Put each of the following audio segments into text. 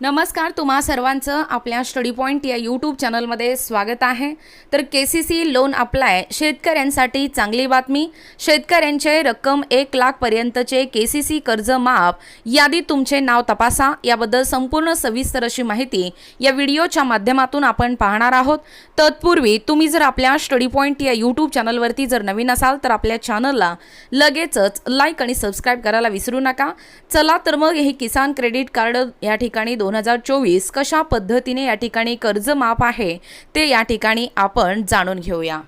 नमस्कार तुम्हा सर्वांचं आपल्या स्टडी पॉईंट या यूट्यूब चॅनलमध्ये स्वागत आहे. तर K C C loan apply शेतकऱ्यांसाठी चांगली बातमी. शेतकऱ्यांचे रक्कम एक लाखपर्यंतचे के सी सी कर्ज माफ. यादी तुमचे नाव तपासा. याबद्दल संपूर्ण सविस्तर अशी माहिती या व्हिडिओच्या माध्यमातून आपण पाहणार आहोत. तत्पूर्वी तुम्ही जर आपल्या स्टडी पॉईंट या यूट्यूब चॅनलवरती जर नवीन असाल तर आपल्या चॅनलला लगेचच लाईक आणि सबस्क्राईब करायला विसरू नका. चला तर मग हे किसान क्रेडिट कार्ड या ठिकाणी दोन हजार चोवीस कशा पद्धतीने या ठिकाणी कर्ज माफ आहे ते या ठिकाणी आपण जाणून घेऊया.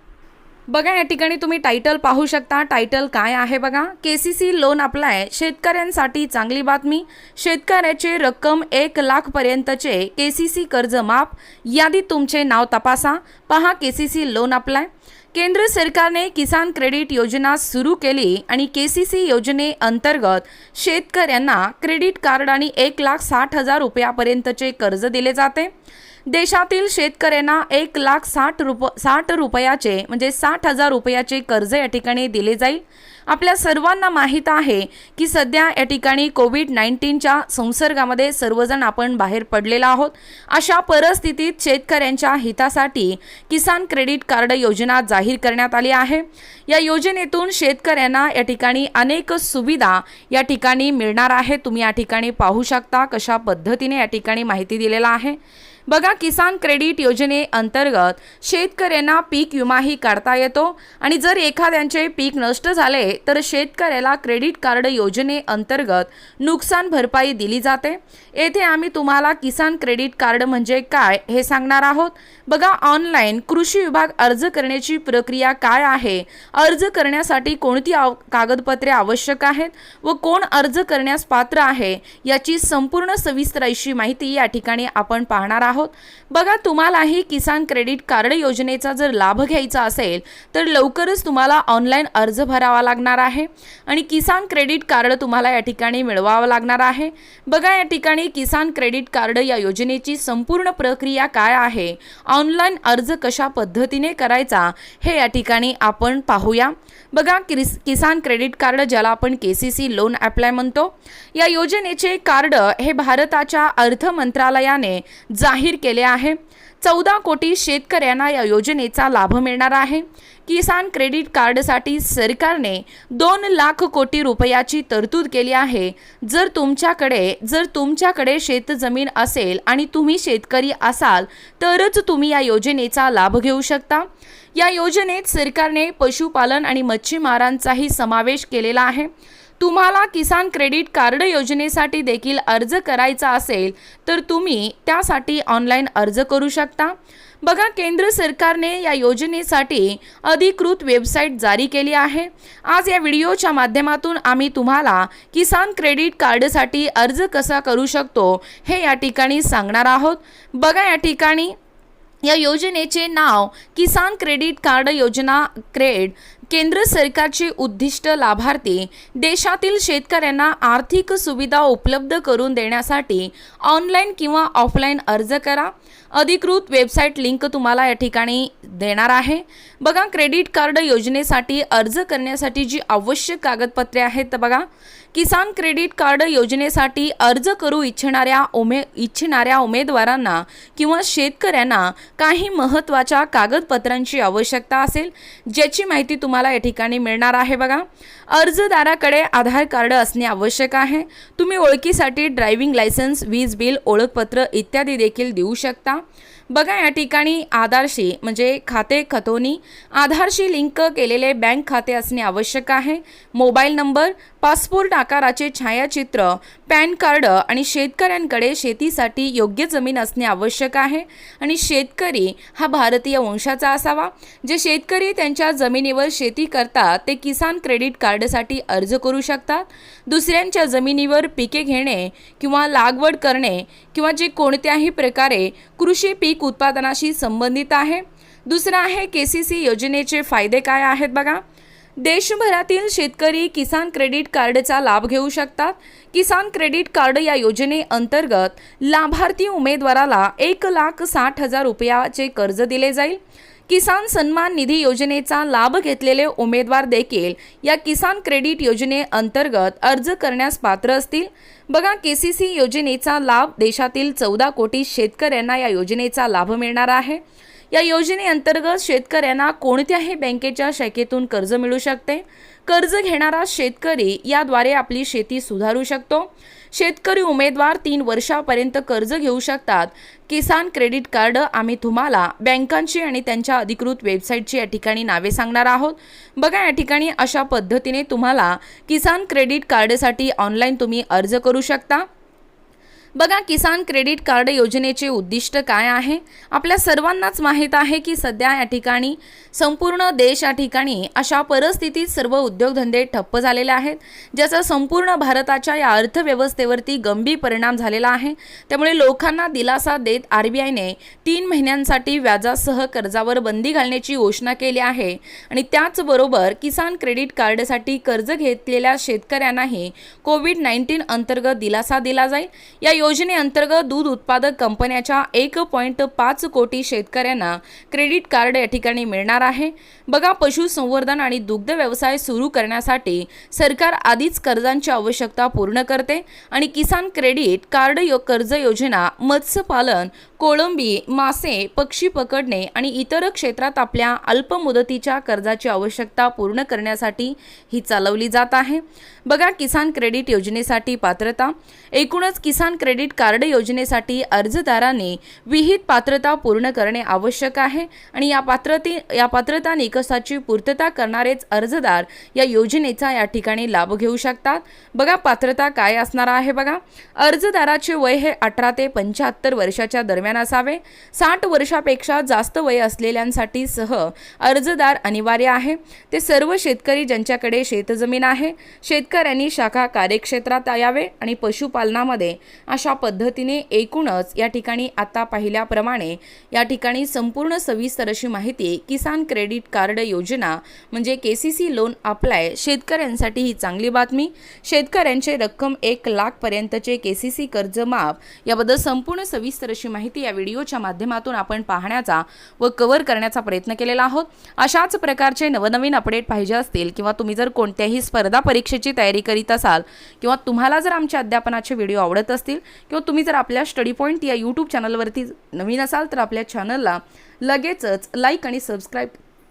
बघा या ठिकाणी तुम्ही टायटल पाहू शकता. टायटल काय आहे बघा? K C C loan apply शेतकऱ्यांसाठी चांगली बातमी. शेतकऱ्याचे रक्कम एक लाखपर्यंतचे के सी सी कर्ज माफ यादीत तुमचे नाव तपासा. पहा K C C loan apply केंद्र सरकारने किसान क्रेडिट योजना सुरू केली आणि के सी सी योजनेअंतर्गत शेतकऱ्यांना क्रेडिट कार्ड आणि एक लाख साठ हजार रुपयापर्यंतचे कर्ज दिले जाते. देशातील शेतकऱ्यांना एक लाख साठ रुप साठ रुपयाचे म्हणजे साठ हजार रुपयाचे कर्ज या ठिकाणी दिले जाईल. आपल्या सर्वांना माहीत आहे की सध्या या ठिकाणी कोविड नाईन्टीनच्या संसर्गामध्ये सर्वजण आपण बाहेर पडलेलो आहोत. अशा परिस्थितीत शेतकऱ्यांच्या हितासाठी किसान क्रेडिट कार्ड योजना जाहीर करण्यात आली आहे. या योजनेतून शेतकऱ्यांना या ठिकाणी अनेक सुविधा या ठिकाणी मिळणार आहे. तुम्ही या ठिकाणी पाहू शकता कशा पद्धतीने या ठिकाणी माहिती दिलेला आहे. बघा किसान क्रेडिट योजनेअंतर्गत शेतकऱ्यांना पीक विमाही काढता येतो आणि जर एखाद्यांचे पीक नष्ट झाले तर शेतकऱ्याला क्रेडिट कार्ड योजनेअंतर्गत नुकसान भरपाई दिली जाते. येथे आम्ही तुम्हाला किसान क्रेडिट कार्ड म्हणजे काय हे सांगणार आहोत. बघा ऑनलाईन कृषी विभाग अर्ज करण्याची प्रक्रिया काय आहे? अर्ज करण्यासाठी कोणती आव कागदपत्रे आवश्यक आहेत व कोण अर्ज करण्यास पात्र आहे याची संपूर्ण सविस्तर अशी माहिती या ठिकाणी आपण पाहणार आहोत. बघा तुम्हालाही किसान क्रेडिट कार्ड योजनेचा जर लाभ घ्यायचा असेल तर लवकरच तुम्हाला ऑनलाईन अर्ज भरावा लागणार आहे आणि किसान क्रेडिट कार्ड तुम्हाला या ठिकाणी मिळवावं लागणार आहे. बघा या ठिकाणी किसान क्रेडिट कार्ड या योजनेची संपूर्ण प्रक्रिया काय आहे? ऑनलाईन अर्ज कशा पद्धतीने करायचा? हे या ठिकाणी आपण पाहूया. बघा किस किसान क्रेडिट कार्ड ज्याला आपण K C C loan apply म्हणतो. या योजनेचे कार्ड हे भारताच्या अर्थ मंत्रालयाने जाहीर केले आहे. चौदा कोटी शेतकऱ्यांना या योजनेचा लाभ मिळणार आहे. किसान क्रेडिट कार्डसाठी सरकारने दोन लाख कोटी रुपयाची तरतूद केली आहे. जर तुमच्याकडे जर तुमच्याकडे शेतजमीन असेल आणि तुम्ही शेतकरी असाल तरच तुम्ही या योजनेचा लाभ घेऊ शकता. या योजनेत सरकारने पशुपालन आणि मच्छीमारांचाही समावेश केलेला आहे. तुम्हाला किसान क्रेडिट कार्ड योजनेसाठी देखील अर्ज करायचा असेल तर तुम्ही त्यासाठी ऑनलाईन अर्ज करू शकता. बघा केंद्र सरकारने या योजनेसाठी अधिकृत वेबसाईट जारी केली आहे. आज या व्हिडिओच्या माध्यमातून आम्ही तुम्हाला किसान क्रेडिट कार्डसाठी अर्ज कसा करू शकतो हे या ठिकाणी सांगणार आहोत. बघा या ठिकाणी या योजनेचे नाव किसान क्रेडिट कार्ड योजना क्रेड केंद्र सरकारचे उद्दिष्ट लाभार्थी देशातील शेतकऱ्यांना आर्थिक सुविधा उपलब्ध करून देण्यासाठी ऑनलाईन किंवा ऑफलाईन अर्ज करा. अधिकृत वेबसाईट लिंक तुम्हाला या ठिकाणी देणार आहे. बघा क्रेडिट कार्ड योजनेसाठी अर्ज करण्यासाठी जी आवश्यक कागदपत्रे आहेत तर बघा किसान क्रेडिट कार्ड योजनेसाठी अर्ज करू इच्छिणाऱ्या उमे इच्छिणाऱ्या उमेदवारांना किंवा शेतकऱ्यांना काही महत्त्वाच्या कागदपत्रांची आवश्यकता असेल ज्याची माहिती तुम्हाला या ठिकाणी मिळणार आहे बघा. अर्जदाराकडे आधार कार्ड असणे आवश्यक आहे. तुम्ही ओळखीसाठी ड्रायव्हिंग लायसन्स वीज बिल ओळखपत्र इत्यादी देखील देऊ शकता. बघा या ठिकाणी आधारशी म्हणजे खाते खतोनी आधारशी लिंक केलेले बँक खाते असणे आवश्यक आहे. मोबाईल नंबर पासपोर्ट आकाराचे छायाचित्र पॅन कार्ड आणि शेतकऱ्यांकडे शेतीसाठी योग्य जमीन असणे आवश्यक आहे. आणि शेतकरी हा भारतीय वंशाचा असावा. जे शेतकरी त्यांच्या जमिनीवर शेती करतात ते किसान क्रेडिट कार्डसाठी अर्ज करू शकतात. दुसऱ्यांच्या जमिनीवर पिके घेणे किंवा लागवड करणे किंवा जे कोणत्याही प्रकारे कृषी पीक उत्पादनाशी संबंधित आहे. दुसरं आहे के सी सी योजनेचे फायदे काय आहेत बघा. देशभरातील शेतकरी किसान क्रेडिट कार्डचा लाभ घेऊ शकतात. किसान क्रेडिट कार्ड या योजनेअंतर्गत लाभार्थी उमेदवाराला एक लाख साठ हजार रुपयाचे कर्ज दिले जाईल. किसान सन्मान निधी योजनेचा लाभ घेतलेले उमेदवार देखील या किसान क्रेडिट योजनेअंतर्गत अर्ज करण्यास पात्र असतील. बघा के सी सी योजनेचा लाभ देशातील चौदा कोटी शेतकऱ्यांना या योजनेचा लाभ मिळणार आहे. या योजनेअंतर्गत शेतकऱ्यांना कोणत्याही बँकेच्या शाखेतून कर्ज मिळू शकते. कर्ज घेणारा शेतकरी याद्वारे आपली शेती सुधारू शकतो. शेतकरी उमेदवार तीन वर्षापर्यंत कर्ज घेऊ शकतात. किसान क्रेडिट कार्ड आम्ही तुम्हाला बँकांची आणि त्यांच्या अधिकृत वेबसाईटची या ठिकाणी नावे सांगणार आहोत. बघा या ठिकाणी अशा पद्धतीने तुम्हाला किसान क्रेडिट कार्डसाठी ऑनलाईन तुम्ही अर्ज करू शकता. बघा किसान क्रेडिट कार्ड योजनेचे उद्दिष्ट काय आहे? आपल्या सर्वांनाच माहीत आहे की सध्या या ठिकाणी संपूर्ण देश या ठिकाणी अशा परिस्थितीत सर्व उद्योगधंदे ठप्प झालेले आहेत ज्याचा संपूर्ण भारताच्या या अर्थव्यवस्थेवरती गंभीर परिणाम झालेला आहे. त्यामुळे लोकांना दिलासा देत आर बी आयने तीन महिन्यांसाठी व्याजासह कर्जावर बंदी घालण्याची घोषणा केली आहे. आणि त्याचबरोबर किसान क्रेडिट कार्डसाठी कर्ज घेतलेल्या शेतकऱ्यांनाही कोविड नाईन्टीन अंतर्गत दिलासा दिला जाईल. या योजनेअंतर्गत दूध उत्पादक कंपन्याच्या एक पॉईंट पाच कोटी शेतकऱ्यांना क्रेडिट कार्ड या ठिकाणी मिळणार आहे. बघा पशुसंवर्धन आणि दुग्ध व्यवसाय सुरू करण्यासाठी सरकार आधीच कर्जांची आवश्यकता पूर्ण करते आणि किसान क्रेडिट कार्ड यो कर्ज योजना मत्स्यपालन कोळंबी मासे पक्षी पकडणे आणि इतर क्षेत्रात आपल्या अल्प मुदतीच्या कर्जाची आवश्यकता पूर्ण करण्यासाठी ही चालवली जात आहे. बघा किसान क्रेडिट योजनेसाठी पात्रता. एकूणच किसान क्रेडिट कार्ड योजनेसाठी अर्जदाराने विहित पात्रता पूर्ण करणे आवश्यक आहे आणि या पात्रते या पात्रता निकषाची पूर्तता करणारेच अर्जदार या योजनेचा या ठिकाणी लाभ घेऊ शकतात. बघा पात्रता काय असणार आहे बघा. अर्जदाराचे वय हे अठरा ते पंच्याहत्तर वर्षाच्या दरम्यान असावे. साठ वर्षापेक्षा जास्त वय असलेल्यांसाठी सह अर्जदार अनिवार्य आहे. ते सर्व शेतकरी ज्यांच्याकडे शेतजमीन आहे शेतकऱ्यांनी शाखा कार्यक्षेत्रात यावे आणि पशुपालनामध्ये अशा पद्धतीने एकूणच या ठिकाणी आता पाहिल्याप्रमाणे या ठिकाणी संपूर्ण सविस्तर अशी माहिती किसान क्रेडिट कार्ड कार्ड योजना म्हणजे K C C loan apply शेतकऱ्यांसाठी ही चांगली बातमी. शेतकऱ्यांचे रक्कम एक लाखपर्यंतचे के सी सी कर्ज माफ याबद्दल संपूर्ण सविस्तर अशी माहिती या व्हिडिओच्या माध्यमातून आपण पाहण्याचा व कव्हर करण्याचा प्रयत्न केलेला आहोत. अशाच प्रकारचे नवनवीन अपडेट पाहिजे असतील किंवा तुम्ही जर कोणत्याही स्पर्धा परीक्षेची तयारी करीत असाल किंवा तुम्हाला जर आमच्या अध्यापनाचे व्हिडिओ आवडत असतील किंवा तुम्ही जर आपल्या स्टडी पॉईंट या यूट्यूब चॅनलवरती नवीन असाल तर आपल्या चॅनलला लगेचच लाईक आणि सबस्क्राईब